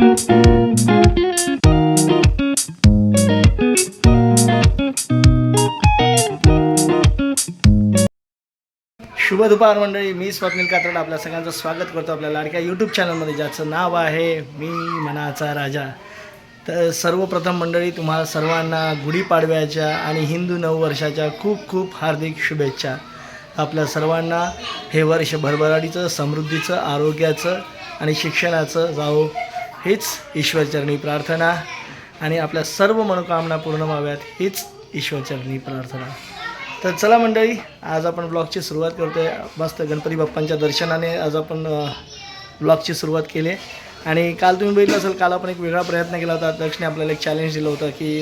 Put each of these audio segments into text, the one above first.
शुभ दुपार मंडळी मी स्वप्नील कात्रड आपल्या सगळ्यांचं स्वागत करतो आपल्या लाडक्या यूट्यूब चॅनलमध्ये ज्याचं नाव आहे मी मनाचा राजा. तर सर्वप्रथम मंडळी तुम्हाला सर्वांना गुढीपाडव्याच्या आणि हिंदू नववर्षाच्या खूप खूप हार्दिक शुभेच्छा. आपल्या सर्वांना हे वर्ष भरभराटीचं समृद्धीचं आरोग्याचं आणि शिक्षणाचं जावो. हीच ईश्वरचरणी प्रार्थना. आणि आपल्या सर्व मनोकामना पूर्ण व्हाव्यात हीच ईश्वरचरणी प्रार्थना. तर चला मंडळी आज आपण ब्लॉगची सुरुवात करतो आहे मस्त गणपती बाप्पांच्या दर्शनाने आज आपण ब्लॉगची सुरुवात केली. आहे आणि काल तुम्ही बघितलं असेल काल आपण एक वेगळा प्रयत्न केला होता. दक्षने आपल्याला एक चॅलेंज दिलं होतं की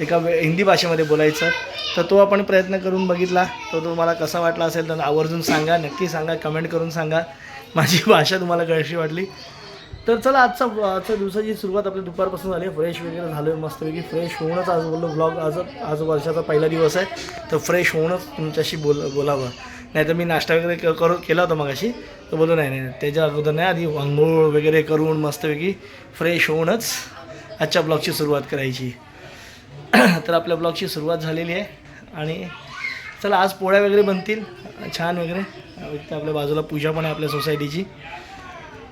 एका वे हिंदी भाषेमध्ये बोलायचं. तर तो आपण प्रयत्न करून बघितला. तो तुम्हाला कसा वाटला असेल तर आवर्जून सांगा. नक्की सांगा कमेंट करून सांगा. माझी भाषा तुम्हाला कशी वाटली. तर चला आजचा आजच्या दिवसाची सुरुवात आपली दुपारपासून झाली. आहे फ्रेश वगैरे झालं आहे मस्तपैकी फ्रेश होऊनच आज बोललो ब्लॉग आज आज वर्षाचा पहिला दिवस आहे. तर फ्रेश होऊनच तुमच्याशी बोल बोलावं. नाही तर मी नाश्ता वगैरे क- करू केला होता मगाशी. तर बोलू नाही नाही त्याच्या अगोदर नाही आधी आंघोळ वगैरे करून मस्तपैकी फ्रेश होऊनच आजच्या ब्लॉगची सुरुवात करायची. तर आपल्या ब्लॉगची सुरुवात झालेली आहे. आणि चला आज पोळ्या वगैरे बनतील छान वगैरे. आपल्या बाजूला पूजा पण आहे आपल्या सोसायटीची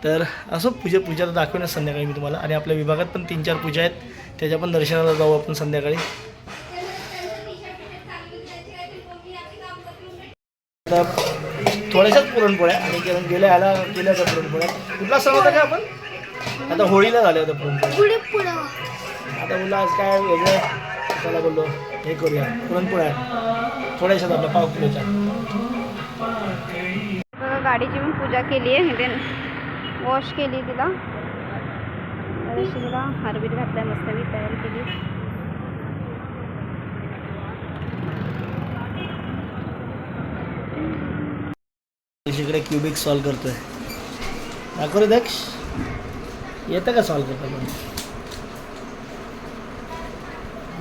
तर असं पूजा पूजा तर दाखवेनच संध्याकाळी मी तुम्हाला. आणि आपल्या विभागात पण तीन चार पूजा आहेत. त्याच्या पण दर्शनाला जाऊ आपण संध्याकाळी. आता थोड्याशाच पुरणपोळ्या आणि कारण गेल्या आला गेल्या होत्या पुरणपोळ्या. कुठला सण होता का आपण? आता होळीला झाल्या होत्या पुरणपोळ्या. आता मुलं आज काय वेगळं त्याला बोललो. हे करूया. पुरणपोळ्या. थोड्याशाच आपल्या पाव किलोच्या. गाडीची पण पूजा केली आहे वॉश केली तिला. जराशी तिला हारबीत घातलाय मस्त मी तयार केली. इकडे क्युबिक सॉल्व करतोय. दाखव रे दक्ष. येतं का सॉल्व करता पण?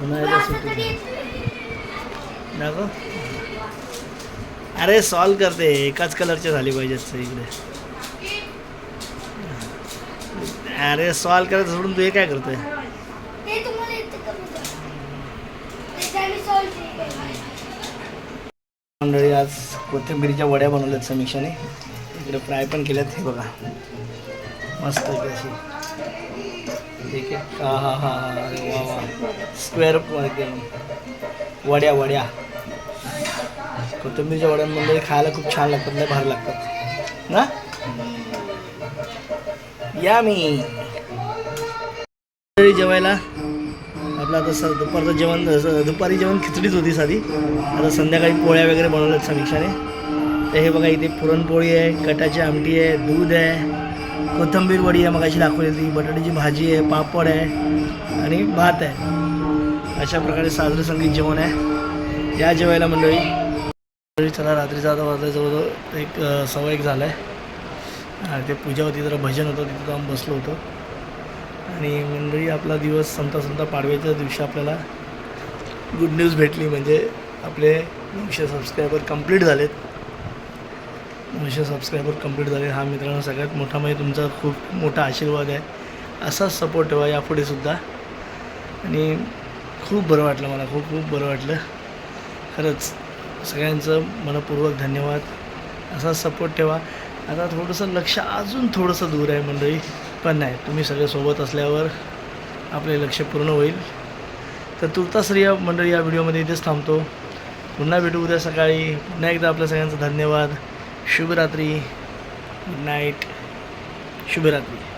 उन्हाळ्याच्या. दाखव अरे सॉल्व करते एकाच कलरचे झाली पाहिजेत इकडे. अरे सॉल्व करायचं सोडून तू हे काय करतोय? मंडळी आज कोथिंबिरीच्या वड्या बनवल्यात समीक्षाने. इकडे फ्राय पण केल्यात हे बघा. मस्त आहे अशी. ठीक आहे? हा हा हा हा अरे वा वा. स्क्वेअर वड्या वड्या. कोथिंबीरच्या वड्या मंडळी खायला खूप छान लागतात लय भारी लागतात. ना? या मी जेवायला. आपलं आता स दुपारचं जेवण दुपारी जेवण खिचडीच होती साधी. आता संध्याकाळी पोळ्या वगैरे बनवल्यात समीक्षाने. तर हे बघा इथे पुरणपोळी आहे कटाची आमटी आहे दूध आहे कोथिंबीर वडी आहे मगाशी दाखवलेली बटाट्याची भाजी आहे पापड आहे आणि भात आहे. अशा प्रकारे साजरं संगीत जेवण आहे. या जेवायला मंडळी. चला रात्रीचा आता वाजता जवळजवळ एक सवय एक झाला आहे ते पूजा होती जरा भजन होतं तिथं जाऊन बसलो होतो. आणि मंडळी आपला दिवस संता संता पाडव्याच्या दिवशी आपल्याला गुड न्यूज भेटली म्हणजे आपले नऊशे सबस्क्रायबर कंप्लीट झालेत. नऊशे सबस्क्रायबर कंप्लीट झाले. हा मित्रांनो सगळ्यात मोठा म्हणजे तुमचा खूप मोठा आशीर्वाद आहे. असाच सपोर्ट ठेवा यापुढे सुद्धा. आणि खूप बरं वाटलं मला खूप खूप बरं वाटलं. खरंच सगळ्यांचं मनपूर्वक धन्यवाद. असाच सपोर्ट ठेवा. आता थोडंसं लक्ष अजून थोडंसं दूर आहे मंडळी. पण नाही तुम्ही सगळे सोबत असल्यावर आपले लक्ष पूर्ण होईल. तर तुर्तास या मंडळी या व्हिडिओमध्ये इथेच थांबतो. पुन्हा भेटू उद्या सकाळी. पुन्हा एकदा आपल्या सगळ्यांचा धन्यवाद. शुभरात्री. Good night. शुभरात्री.